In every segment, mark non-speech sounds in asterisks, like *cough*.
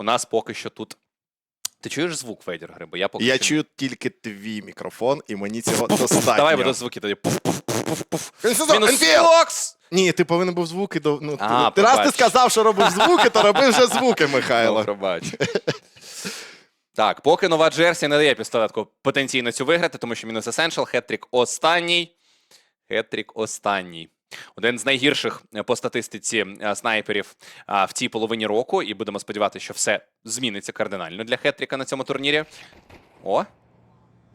у нас поки що тут. Ти чуєш звук Федір гри? Бо я поки Я що... чую тільки твій мікрофон, і мені цього достатньо. Давай буду звуки тоді. Пуф-пуф-пуф-пуф. Мінус Фокс! Ні, ти повинен був звуки до. Ну, А, ти, раз ти пробач. сказав, що робив звуки, то роби вже звуки, Михайло. Ну, пробач. Так, поки нова Джерсі не дає пістолетку потенційно цю виграти, тому що мінус Essential, хеттрік останній. Хеттрік останній. Один з найгірших е, по статистиці е, снайперів в цій половині року, і будемо сподіватися, що все зміниться кардинально для хеттріка на цьому турнірі. О,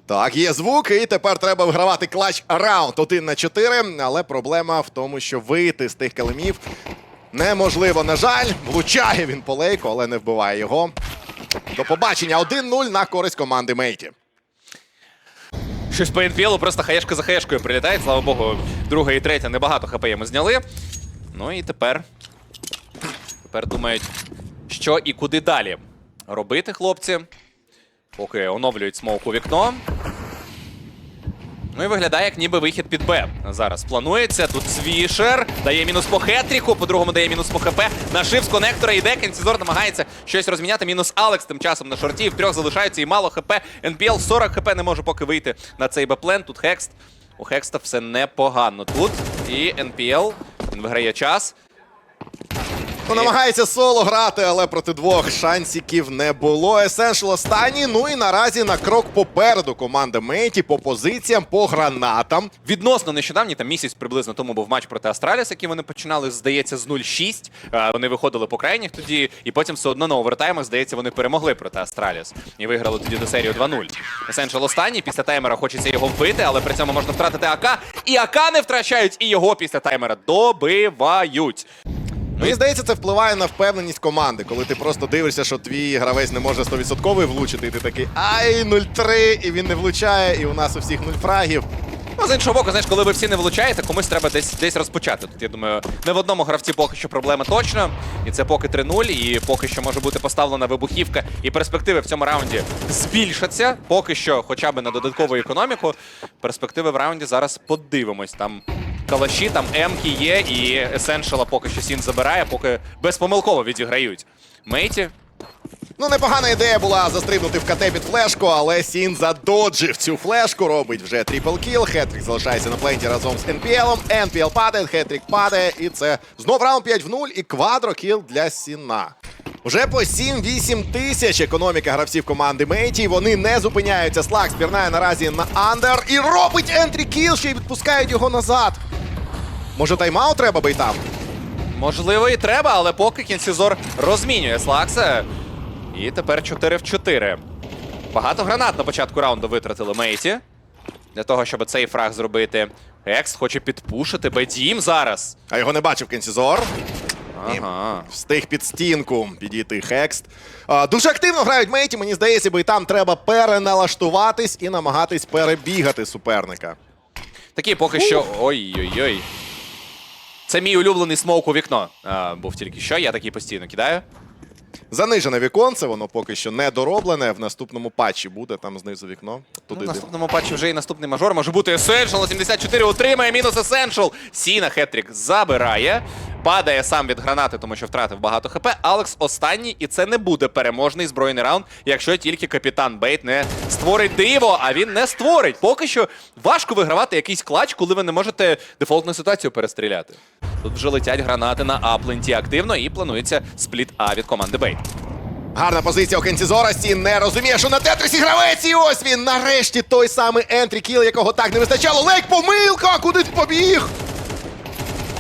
Так, є звуки, і тепер треба вигравати клач раунд 1 на 4. Але проблема в тому, що вийти з тих килимів неможливо. На жаль, влучає він по лейку, але не вбиває його. До побачення 1-0 на користь команди Мейті. Щось по НПЛу просто хаєшка за хаєшкою прилітає. Слава Богу, друга і третя небагато хп ми зняли. Ну і тепер. Тепер думають, що і куди далі робити, хлопці. Поки оновлюють смоук у вікно. Ну і виглядає, як ніби вихід під Б. Зараз планується. Тут свішер. Дає мінус по хетріку, по-другому дає мінус по ХП. Нашив з конектора йде. Кінцізор намагається щось розміняти. Мінус Алекс тим часом на шорті. В трьох залишаються і мало ХП. НПЛ 40 ХП не може поки вийти на цей Б-плен. Тут Хекст. У Хекста все непогано тут. І НПЛ. Він виграє час. Ну, намагається соло грати, але проти двох шансиків не було. Есеншл останній. Ну і наразі на крок попереду команда Мейті по позиціям, по гранатам. Відносно нещодавні, там місяць приблизно тому був матч проти Астраліс, який вони починали, здається, з 0-6. Е, Вони виходили по крайніх тоді, і потім все одно на овертаймах, здається, вони перемогли проти Астраліс. І виграли тоді до серію 2-0. Есеншал останній, після таймера хочеться його вбити, але при цьому можна втратити АК. І АК не втрачають, і його після таймера добивають. Мені здається, це впливає на впевненість команди, коли ти просто дивишся, що твій гравець не може 100% влучити, і ти такий ай, 0-3, і він не влучає, і у нас у всіх 0 фрагів. Ну, з іншого боку, знаєш, коли ви всі не влучаєте, комусь треба десь десь розпочати. Тут я думаю, не в одному гравці поки що проблема точно. І це поки 3-0, і поки що може бути поставлена вибухівка, і перспективи в цьому раунді збільшаться. Поки що, хоча б на додаткову економіку. Перспективи в раунді зараз подивимось. Там калаші, там емки є, і есеншала поки що Сін забирає, поки безпомилково відіграють. Мейті. Ну, непогана ідея була застрибнути в КТ під флешку, але Сін задоджив цю флешку, робить вже трипл кіл. Хетрік залишається на пленті разом з НПЛом. НПЛ падає, Хетрік падає, і це знов раунд 5 в 0 і квадрокіл для Сіна. Вже по 7-8 тисяч економіка гравців команди Мейті. Вони не зупиняються. Слак спірнає наразі на андер і робить ентрі кіл, ще й відпускають його назад. Може, тайм-аут треба бейтам? Можливо, і треба, але поки Кінсізор розмінює Слакса. І тепер 4 в 4. Багато гранат на початку раунду витратили Мейті. Для того, щоб цей фраг зробити. Екс хоче підпушити Бедім зараз. А його не бачив Кенсізор. Ні. Ага. Встиг під стінку підійти Хекст. А, дуже активно грають мейті. Мені здається, бо і там треба переналаштуватись і намагатись перебігати суперника. Такий поки що. Ой-ой-ой. Це мій улюблений смоук у вікно. А, був тільки що, я такий постійно кидаю. Занижене віконце, воно поки що не дороблене. В наступному патчі буде там знизу вікно. Ну, в наступному патчі вже і наступний мажор може бути Essential 74 отримає мінус Essential. Сіна Хетрік забирає. Падає сам від гранати, тому що втратив багато хп. Алекс останній, і це не буде переможний збройний раунд, якщо тільки капітан Бейт не створить диво, а він не створить. Поки що важко вигравати якийсь клач, коли ви не можете дефолтну ситуацію перестріляти. Тут вже летять гранати на апленті активно і планується спліт А від команди Бейт. Гарна позиція у Кенсізора. Сін не розуміє, що на тетрисі гравець. І ось він нарешті той самий ентрі кіл, якого так не вистачало. Лейк, помилка! Куди ти побіг?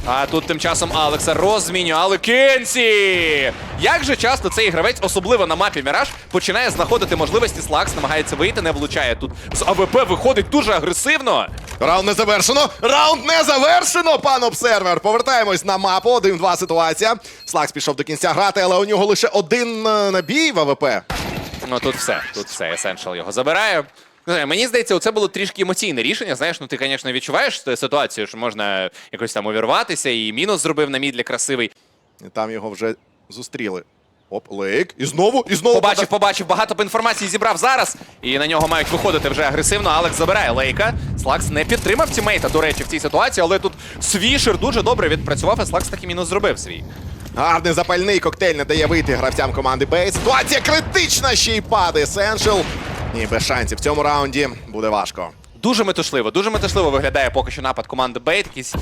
А тут тим часом Алекса розмінює, але Кенсі! Як же часто цей гравець, особливо на мапі Міраж, починає знаходити можливості Слакс, намагається вийти, не влучає тут. З АВП виходить дуже агресивно. Раунд не завершено. Раунд не завершено, пан обсервер. Повертаємось на мапу. 1-2 ситуація. Слакс пішов до кінця грати, але у нього лише один е, набій в АВП. Ну тут все, тут все, Essential його забирає. Мені здається, це було трішки емоційне рішення. Знаєш, ну ти, звісно, відчуваєш ситуацію, що можна якось там увірватися, і мінус зробив на мідлі красивий. І там його вже зустріли. Оп, лейк. І знову, і знову. Побачив, побачив, багато б інформації зібрав зараз. І на нього мають виходити вже агресивно. Алекс забирає лейка. Слакс не підтримав тімейта, до речі, в цій ситуації, але тут Свішер дуже добре відпрацював, і Слакс таки мінус зробив свій. Гарний запальний коктейль не дає вийти гравцям команди Бейт. Ситуація критична, ще й падає Сеншел. Ні, без шансів. В цьому раунді буде важко. Дуже метушливо, дуже метушливо виглядає поки що напад команди Бейт. Якісь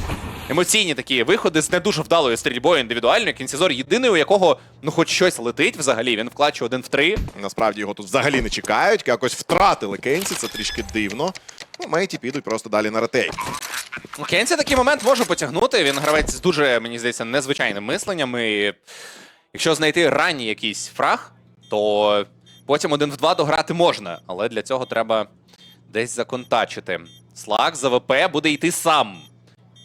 емоційні такі виходи з не дуже вдалою стрільбою індивідуальною. Кінцізор єдиний, у якого ну хоч щось летить взагалі. Він вкладчує один в три. Насправді його тут взагалі не чекають. Якось втратили Кенсі, це трішки дивно. Ну, Мейті підуть просто далі на ретейк. Ну, Кенсі такий момент може потягнути. Він гравець з дуже, мені здається, незвичайним мисленням. І якщо знайти ранній якийсь фраг, то потім один в два дограти можна. Але для цього треба десь законтачити. Слакс за ВП буде йти сам.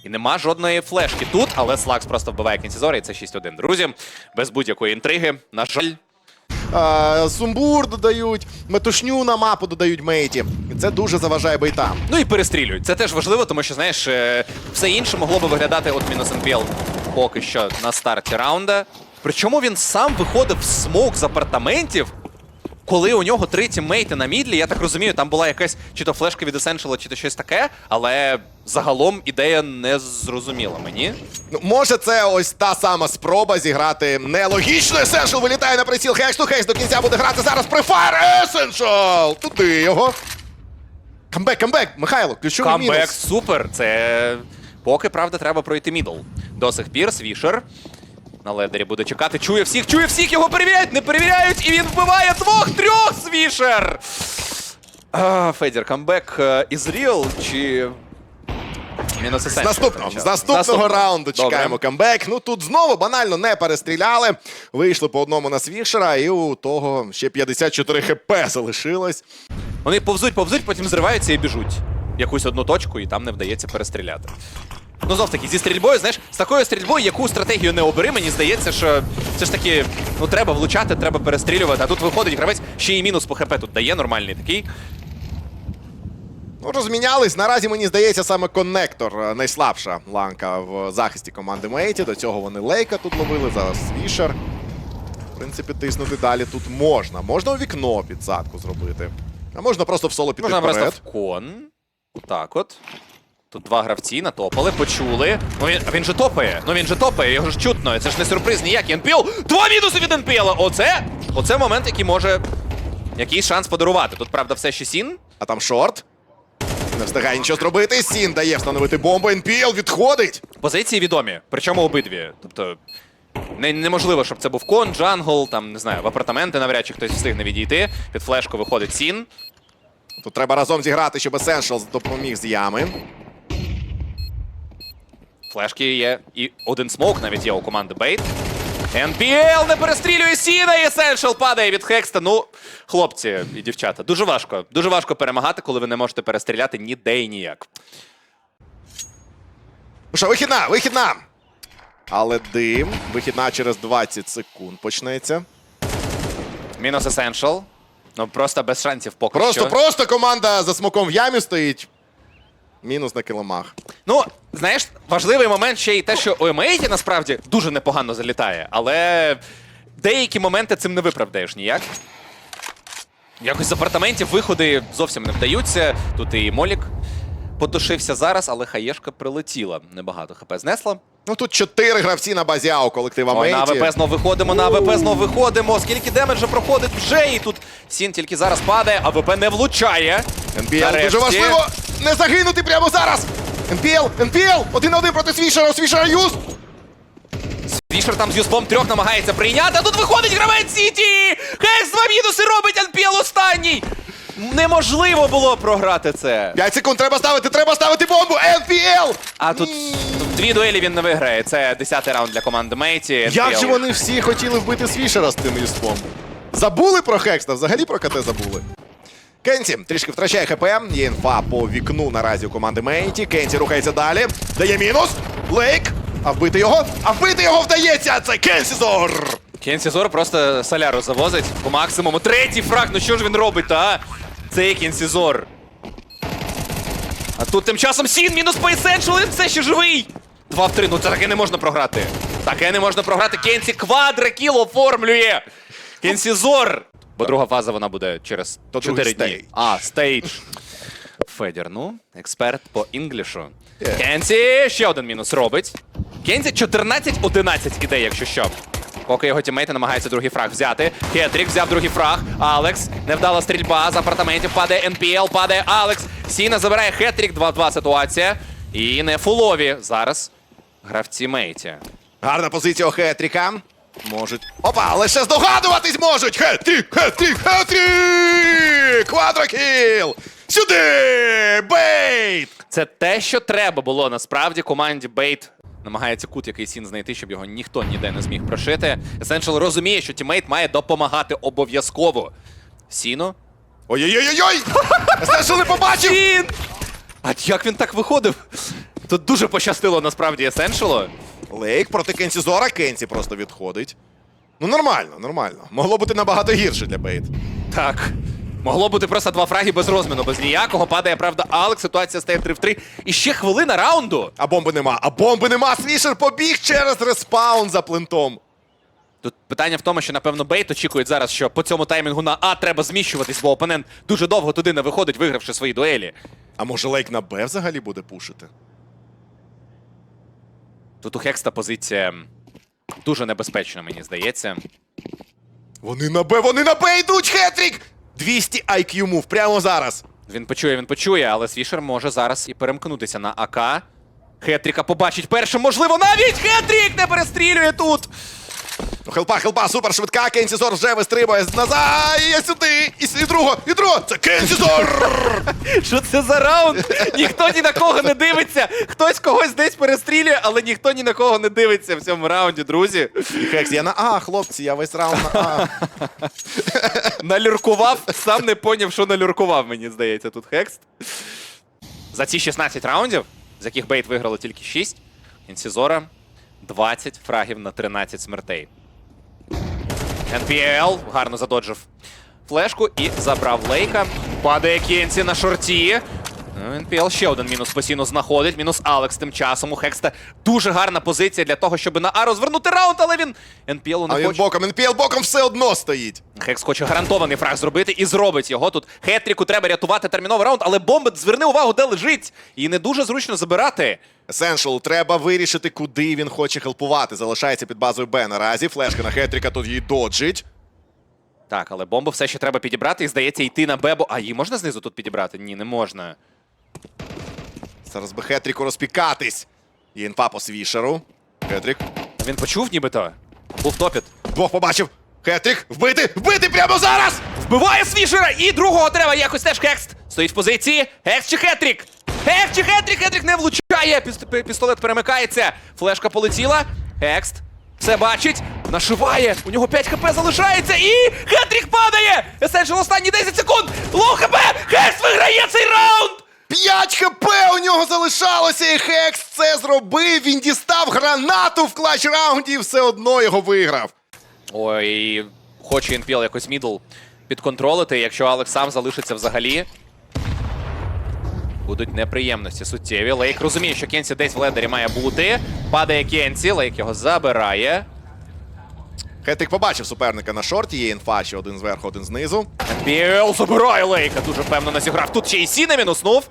І нема жодної флешки тут, але Слакс просто вбиває кінцізора, і це 6-1. Друзі, без будь-якої інтриги. На жаль, А, сумбур додають, метушню на мапу додають Мейті. І це дуже заважає бейтам. Ну і перестрілюють. Це теж важливо, тому що, знаєш, е, все інше могло би виглядати от мінус НПЛ поки що на старті раунда. Причому він сам виходив в смок з апартаментів, коли у нього три тіммейти на мідлі. Я так розумію, там була якась чи то флешка від Essential, чи то щось таке, але загалом ідея не зрозуміла мені. Ну, може, це ось та сама спроба зіграти нелогічно. Есеншл вилітає на приціл. Хекс ту хекс до кінця буде грати зараз префайр. Есеншл! Туди його. Камбек, камбек, Михайло, ключовий Камбек мінус. супер. Це поки, правда, треба пройти мідл. До сих пір Свішер на ледері буде чекати. Чує всіх, чує всіх, його перевіряють, не перевіряють, і він вбиває двох-трьох Свішер. А, Федір, камбек е, із Real чи. Мінус З наступного, з наступного Наступного. раунду Добре. чекаємо камбек. Ну тут знову банально не перестріляли. Вийшли по одному на Свішера, і у того ще 54 хп залишилось. Вони повзуть, повзуть, потім зриваються і біжуть. В якусь одну точку, і там не вдається перестріляти. Ну, знов таки, зі стрільбою, знаєш, з такою стрільбою, яку стратегію не обери, мені здається, що все ж таки, ну треба влучати, треба перестрілювати. А тут виходить гравець, ще й мінус по ХП тут дає нормальний такий. Ну, розмінялись. Наразі мені здається, саме коннектор е, найслабша ланка в захисті команди Мейті. До цього вони лейка тут ловили. Зараз Свішер. В принципі, тиснути далі тут можна. Можна у вікно підсадку зробити. А можна просто в соло піти Можна вперед. просто в кон. Так от. Тут два гравці натопали, почули. Ну він, він же топає. Ну він же топає, його ж чутно. Це ж не сюрприз ніякий. НПЛ! Два мінуси від НПЛ! Оце! Оце момент, який може якийсь шанс подарувати. Тут, правда, все ще сін. А там шорт. Не встигає нічого зробити. Сін дає встановити бомбу. НПЛ відходить. Позиції відомі, причому обидві. Тобто не, неможливо, щоб це був кон, джангл, там, не знаю, в апартаменти навряд чи хтось встигне відійти. Під флешку виходить сін. Тут треба разом зіграти, щоб Essentials допоміг з ями. Флешки є. І один смоук навіть є у команди Бейт. НПЛ не перестрілює Сіна і Essential падає від Хекста. Ну, хлопці і дівчата, дуже важко. Дуже важко перемагати, коли ви не можете перестріляти ніде і ніяк. Ну що, вихідна, вихідна. Але дим. Вихідна через 20 секунд почнеться. Мінус Essential. Ну просто без шансів поки Просто, що. просто команда за смоком в ямі стоїть. Мінус на килимах. Ну, знаєш, важливий момент ще й те, що у Емейті насправді дуже непогано залітає, але деякі моменти цим не виправдаєш ніяк. Якось з апартаментів виходи зовсім не вдаються. Тут і Молік потушився зараз, але хаєшка прилетіла. Небагато ХП знесла. Ну тут чотири гравці на базі АО колектива Ой, на АВП знов виходимо, на АВП знов виходимо. Скільки демеджа проходить вже, і тут Сін тільки зараз падає, АВП не влучає. Нарешті. дуже важливо не загинути прямо зараз. НПЛ, НПЛ, один на один проти Свішера, у Свішера юз. Свішер там з юспом трьох намагається прийняти, а тут виходить гравець Сіті! Хекс два мінуси робить НПЛ останній! Неможливо було програти це. 5 секунд, треба ставити, треба ставити бомбу. НПЛ! А тут, тут дві дуелі він не виграє. Це 10-й раунд для команди Мейті. Як же вони всі хотіли вбити Свішера з тим юспом? Забули про Хекста? Взагалі про КТ забули. Кенсі трішки втрачає ХП. Є інфа по вікну наразі у команди Мейті. Кенсі рухається далі. Дає мінус. Лейк. А вбити його? А вбити його вдається! Це Кенсі Зор! Кенсі Зор просто соляру завозить по максимуму. Третій фраг, ну що ж він робить, та? Це є Кенсі Зор. А тут тим часом Сін мінус по Essential, він все ще живий. Два в три, ну це таке не можна програти. Таке не можна програти. Кенсі квадрокіл оформлює. Кенсі Зор. Бо друга фаза вона буде через 4 дні. А, стейдж. Федір, ну, експерт по інглішу. Кенсі ще один мінус робить. Кензі 14-11 іде, якщо що. Поки його тімейти намагаються другий фраг взяти. Хетрік взяв другий фраг. Алекс. Невдала стрільба з апартаментів. Падає НПЛ, падає Алекс. Сіна забирає хетрік. 2-2 ситуація. І не фулові. Зараз гравці мейті. Гарна позиція у Хетріка. Можуть. Опа, лише здогадуватись можуть! Хетрік! Хетрік! Хетрік! Квадрокіл! Сюди! Бейт! Це те, що треба було насправді команді Бейт. Намагається кут, який сін знайти, щоб його ніхто ніде не зміг прошити. Essential розуміє, що тімейт має допомагати обов'язково. Сіно. Ой-ой-ой-ой! Essential *laughs* не побачив! Сін! А як він так виходив? Тут дуже пощастило насправді Есеншелу. Лейк проти Кенсі Зора. Кенсі просто відходить. Ну нормально, нормально. Могло бути набагато гірше для Бейт. Так. Могло бути просто два фраги без розміну, без ніякого. Падає, правда, Алекс. Ситуація стає 3 в 3. І ще хвилина раунду. А бомби нема. А бомби нема. Свішер побіг через респаун за плентом. Тут питання в тому, що напевно Бейт очікують зараз, що по цьому таймінгу на А треба зміщуватись, бо опонент дуже довго туди не виходить, вигравши свої дуелі. А може Лейк на Б взагалі буде пушити? Тут у Хекста позиція дуже небезпечна, мені здається. Вони на Б, вони на Б йдуть, Хетрік! 200 IQ мув прямо зараз. Він почує, він почує, але Свішер може зараз і перемкнутися на АК. Хетріка побачить першим, можливо, навіть Хетрік не перестрілює тут. Хелпа, хелпа, супер швидка. Кенсі Зор вже вистрибує назад. І сюди. І, і другого, і другого. Це Кенсі Зор! Що це за раунд? Ніхто ні на кого не дивиться. Хтось когось десь перестрілює, але ніхто ні на кого не дивиться в цьому раунді, друзі. І Хекс, я на А, хлопці, я весь раунд на А. Налюркував, сам не поняв, що налюркував, мені здається, тут Хекст. За ці 16 раундів, з яких Бейт виграло тільки 6, Інсізора 20 фрагів на 13 смертей. NPL гарно задоджив флешку і забрав лейка. Падає Кенсі на шорті. NPL ще один мінус постійно знаходить. Мінус Алекс тим часом. У Хекста дуже гарна позиція для того, щоб на А розвернути раунд, але він NPL А не він боком, НПЛ боком все одно стоїть. Хекс хоче гарантований фраг зробити і зробить його. Тут Хетріку треба рятувати терміновий раунд, але бомба, зверни увагу, де лежить. І не дуже зручно забирати. Essential, треба вирішити, куди він хоче хелпувати. Залишається під базою Б наразі. Флешка на Хетріка тут її доджить. Так, але бомбу все ще треба підібрати і здається йти на Бебо. А її можна знизу тут підібрати? Ні, не можна. Зараз би Хетріку розпікатись. І інфа по свішеру. Хетрік. Він почув нібито. Був топіт. Двох побачив. Хетрік, вбити! Вбити прямо зараз! Вбиває Свішера! І другого треба якось теж Хекст. Стоїть в позиції. Хекст чи Хетрік? Хекст чи Хетрік? Хетрік не влучає. Піс- Пістолет перемикається. Флешка полетіла. Хекст. Все бачить. Нашиває. У нього 5 хп залишається. І Хетрік падає! Есеншл останні 10 секунд. Лоу хп! Хекст виграє цей раунд! 5 хп у нього залишалося, і Хекс це зробив. Він дістав гранату в клач раунді і все одно його виграв. Ой, хоче НПЛ якось мідл підконтролити, якщо Алекс сам залишиться взагалі. Будуть неприємності суттєві. Лейк розуміє, що Кенсі десь в ледері має бути. Падає Кенсі, Лейк його забирає. Хетрік побачив суперника на шорті, є інфа, ще один зверху, один знизу. НПЛ забирає Лейка. Дуже впевнено зіграв. Тут ще й Сі не мінуснув.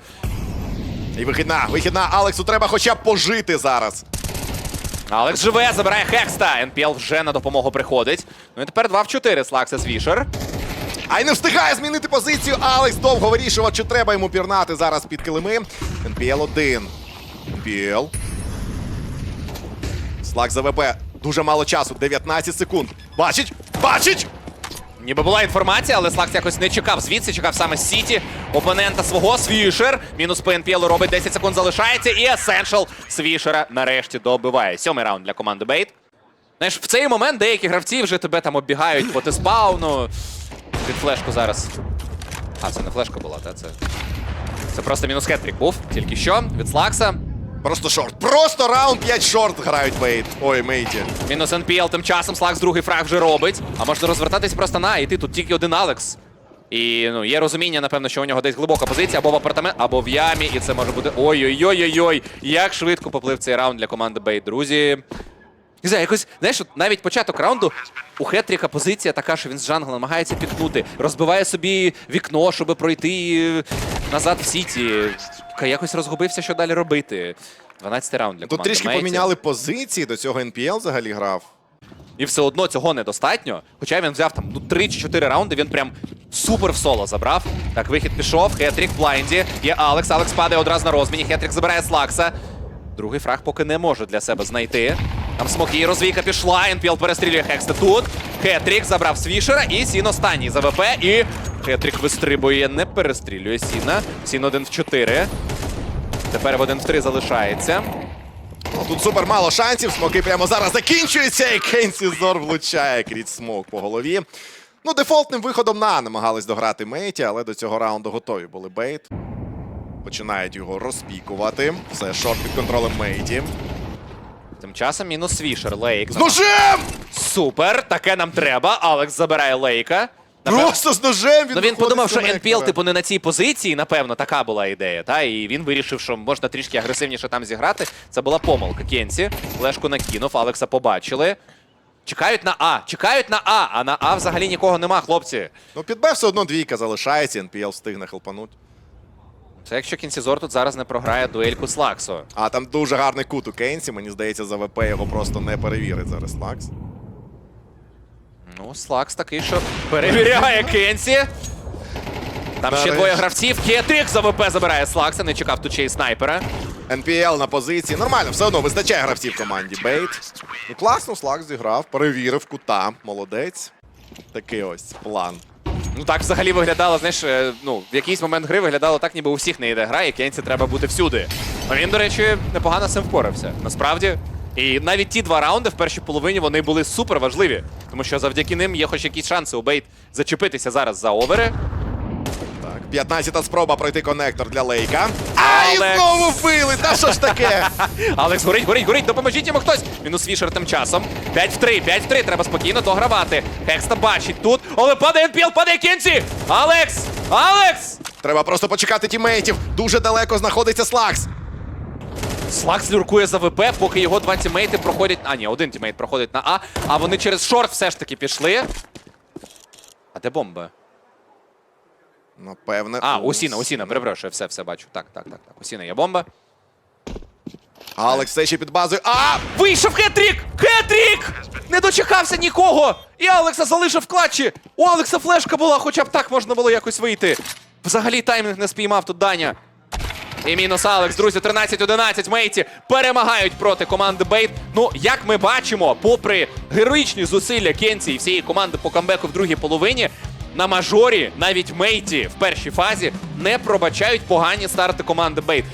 І вихідна, вихідна. Алексу треба хоча б пожити зараз. Алекс живе, забирає Хекста. НПЛ вже на допомогу приходить. Ну і тепер 2 в 4 Слаксес Вішер. А й не встигає змінити позицію. Алекс довго вирішував, чи треба йому пірнати зараз під килими. НПЛ 1. НПЛ. Слак за ВП. Дуже мало часу. 19 секунд. Бачить? Бачить! Ніби була інформація, але Слакс якось не чекав. Звідси чекав саме Сіті опонента свого Свішер. Мінус по НПЛ робить 10 секунд залишається. І Есеншал Свішера нарешті добиває. Сьомий раунд для команди Бейт. Знаєш, в цей момент деякі гравці вже тебе там оббігають по теспауну. Під флешку зараз. А, це не флешка була, та це. Це просто мінус хетрік був. Тільки що від Слакса. Просто шорт. Просто раунд 5 шорт грають Бейт. Ой, мейті. Мінус НПЛ тим часом Слакс другий фраг вже робить. А можна розвертатись просто на іти. Тут тільки один Алекс. І ну, є розуміння, напевно, що у нього десь глибока позиція або в апартамент, або в ямі. І це може бути. Ой-ой-ой-ой-ой. Як швидко поплив цей раунд для команди Бейт, друзі. Не знаю, якось, знаєш, навіть початок раунду у Хетріка позиція така, що він з джангла намагається пікнути, розбиває собі вікно, щоб пройти е, назад в сіті. Якось розгубився, що далі робити. 12 раунд для Тут трішки Мейті. поміняли позиції, до цього НПЛ взагалі грав. І все одно цього недостатньо. Хоча він взяв там ну 3 чи 4 раунди, він прям супер в соло забрав. Так, вихід пішов. Хетрік в блайнді. Є Алекс. Алекс падає одразу на розміні. Хетрік забирає Слакса. Другий фраг поки не може для себе знайти. Там смоки, розвійка пішла. НПЛ перестрілює Хекста тут. Хетрік забрав Свішера і Сін останній за ВП. І Хетрік вистрибує, не перестрілює Сіна. Сін 1 в 4. Тепер в 1 в 3 залишається. Ну, Тут супер мало шансів. Смоки прямо зараз закінчуються, і Кенсі Зор влучає крізь смок по голові. Ну, дефолтним виходом на намагались дограти Мейті, але до цього раунду готові були бейт. Починають його розпікувати. Все, шорт під контролем Мейті. Тим часом мінус Свішер. Лейк. З ножем! Супер, таке нам треба. Алекс забирає Лейка. Напев- Просто з ножем він Ну він подумав, що з типу, не на цій позиції, напевно, така була ідея. Та? І він вирішив, що можна трішки агресивніше там зіграти. Це була помилка. Кенсі флешку накинув, Алекса побачили. Чекають на А, чекають на А, а на А взагалі нікого нема, хлопці. Ну, під Б все одно двійка залишається, NPL встигне хелпануть. Це якщо Кінсізор тут зараз не програє дуельку з Лаксо. А там дуже гарний кут у Кенсі. Мені здається, за ВП його просто не перевірить зараз Лакс. Ну, Слакс такий, що перевіряє Кенсі. Там ще двоє гравців. Хетрік за ВП забирає Слакса, не чекав тут ще й снайпера. NPL на позиції. Нормально, все одно вистачає гравців в команді. Бейт. Ну класно, Слак зіграв, перевірив кута. Молодець. Такий ось план. Ну так взагалі виглядало, знаєш, е, ну, в якийсь момент гри виглядало так, ніби у всіх не йде гра, і Кенсі треба бути всюди. А він, до речі, непогано з цим впорався. Насправді. І навіть ті два раунди в першій половині вони були супер важливі, тому що завдяки ним є хоч якісь шанси у Бейт зачепитися зараз за овери. Так, 15-та спроба пройти коннектор для Лейка. А, і Але- знову вбили! Та що ж таке? *laughs* Алекс горить, горить, горить, допоможіть йому хтось. Мінус Вішер тим часом. 5 в 3, 5 в 3, треба спокійно догравати. Хекста бачить тут. Але падає НПЛ, падає Кенсі! Алекс! Алекс! Треба просто почекати тімейтів. Дуже далеко знаходиться Слакс. Слакс люркує за ВП, поки його два тімейти проходять. А, ні, один тімейт проходить на А, а вони через шорт все ж таки пішли. А де бомба? Напевне. А, у Усіна, Усіна, перепрошую, все, все бачу. Так, так, так, так. Усіна є бомба. Алекс все ще під базою. А! Вийшов хетрік! Хетрік! Не дочекався нікого! І Алекса залишив в клатчі! У Алекса флешка була, хоча б так можна було якось вийти. Взагалі таймінг не спіймав тут Даня. І мінус Алекс, друзі, 13-11 мейті перемагають проти команди Бейт. Ну, як ми бачимо, попри героїчні зусилля Кенсі і всієї команди по камбеку в другій половині, на мажорі навіть мейті в першій фазі не пробачають погані старти команди Бейт.